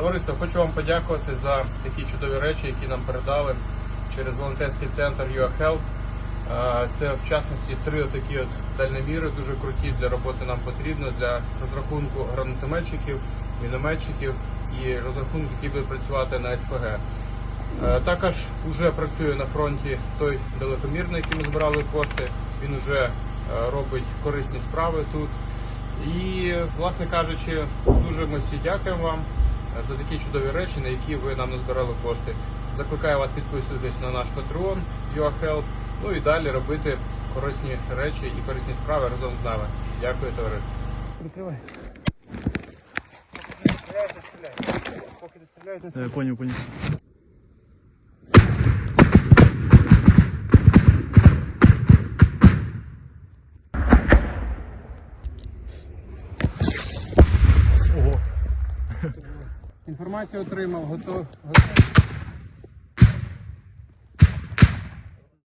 Товариство, хочу вам подякувати за такі чудові речі, які нам передали через волонтерський центр UAHelp. Це в частності три такі от дальноміри, дуже круті для роботи нам потрібно для розрахунку гранатометчиків, мінометчиків і розрахунку, який буде працювати на СПГ. Також вже працює на фронті той далекомір, на який ми збирали кошти. Він вже е, робить корисні справи тут. І, власне кажучи, дуже ми всі дякуємо вам за такі чудові речі, на які ви нам назбирали кошти. Закликаю вас підписуватись на наш Patreon YourHelp, ну і далі робити корисні речі і корисні справи разом з нами. Дякую, товариство. Прикривай. Поки не стріляєте, Е, Поняв, поняв. Інформацію отримав, готов. готов.